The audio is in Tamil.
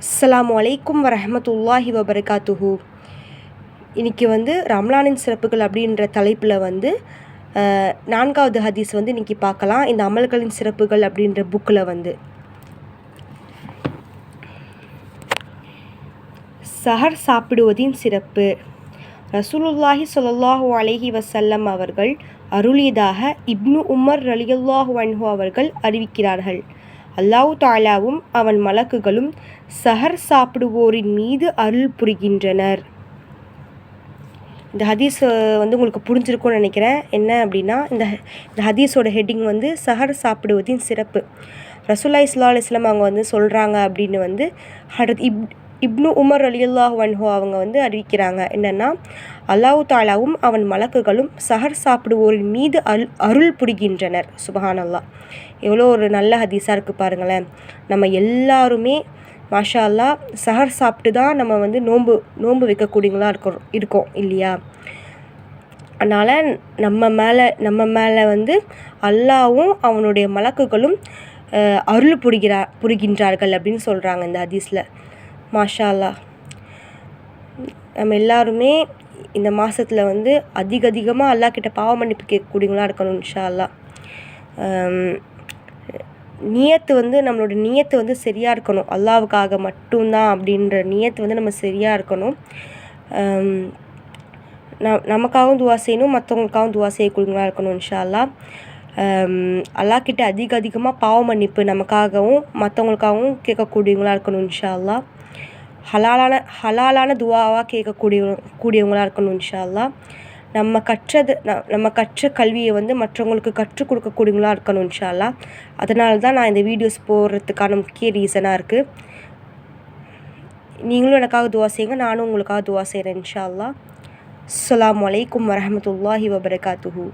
அஸ்லாம் அலைக்கும் வரமத்துல்லாஹி வபர்காத்துஹூ. இன்றைக்கி வந்து ரம்லானின் சிறப்புகள் அப்படின்ற தலைப்பில் வந்து நான்காவது ஹதீஸ் வந்து இன்றைக்கி பார்க்கலாம். இந்த அமல்களின் சிறப்புகள் அப்படின்ற புக்கில் வந்து. சஹர் சாப்பிடுவதின் சிறப்பு. ரசூலுல்லாஹி சொல்லாஹூ அலஹி வசல்லம் அவர்கள் அருளியதாக இப்னு உமர் ரலியல்லாஹு அன்ஹு அவர்கள் அறிவிக்கிறார்கள். அல்லாஹ் தாலாவும் அவன் மலக்குகளும் சஹர் சாப்பிடுவோரின் மீது அருள் புரிகின்றனர். இந்த ஹதீஸ் வந்து உங்களுக்கு புரிஞ்சிருக்கும்னு நினைக்கிறேன். என்ன அப்படின்னா இந்த இந்த ஹதீஸோட ஹெட்டிங் வந்து சஹர் சாப்பிடுவதின் சிறப்பு. ரசூல்லா இஸ்லா அலுவலாம் அவங்க வந்து சொல்கிறாங்க அப்படின்னு வந்து ஹடத் இப் இப்னு உமர் அலியுல்லாஹ் வன்ஹோ அவங்க வந்து அறிவிக்கிறாங்க. என்னென்னா அல்லாஹ் தாலாவும் அவன் மலக்குகளும் சஹர் சாப்பிடுவோரின் மீது அருள் அருள் புரிகின்றனர். சுபஹானல்லா. எவ்வளோ ஒரு நல்ல ஹதீஸாக இருக்குது பாருங்களேன். நம்ம எல்லாருமே மாஷா அல்லாஹ் சஹர் சாப்பிட்டு தான் நம்ம வந்து நோன்பு நோன்பு வைக்கக்கூடியவங்களாக இருக்கிறோம் இருக்கோம் இல்லையா? அதனால் நம்ம மேலே நம்ம மேலே வந்து அல்லாவும் அவனுடைய மலக்குகளும் அருள் புரிகிறா புரிகின்றார்கள் அப்படின்னு சொல்கிறாங்க இந்த ஹதீஸில். மாஷா அல்லாஹ் நம்ம எல்லாருமே இந்த மாதத்தில் வந்து அதிக அதிகமாக அல்லாஹ் கிட்ட பாவ மன்னிப்பு கேட்கக்கூடியவங்களா இருக்கணும் இன்ஷா அல்லாஹ் நியத்து வந்து நம்மளோட நியத்து வந்து சரியாக இருக்கணும். அல்லாவுக்காக மட்டும்தான் அப்படின்ற நியத்து வந்து நம்ம சரியாக இருக்கணும். ந நமக்காகவும் துவா செய்யணும் மற்றவங்களுக்காகவும் துவா செய்யக்கூடியவங்களா இருக்கணும் இன்ஷா அல்லாஹ் ஆம், அல்லாஹ் கிட்ட அதிக அதிகமாக பாவ மன்னிப்பு நமக்காகவும் மற்றவங்களுக்காகவும் கேட்கக்கூடியவங்களா இருக்கணும் இன்ஷா அல்லா ஹலாலான ஹலாலான துவாவாக கேட்கக்கூடிய கூடியவங்களாக இருக்கணும் இன்ஷா அல்லா நம்ம கற்றது ந- நம்ம கற்ற கல்வியை வந்து மற்றவங்களுக்கு கற்றுக் கொடுக்கக்கூடியவங்களா இருக்கணும் இன்ஷா அல்லா அதனால தான் நான் இந்த வீடியோஸ் போடுறதுக்கான முக்கிய ரீசனாக இருக்குது நீங்களும் எனக்காக துவா செய்யுங்க நானும் உங்களுக்காக துவா செய்கிறேன் இன்ஷா அல்லா அஸ்ஸலாமு வலைக்கம் வரமத்துல்லாஹி வபரகாத்துஹூ.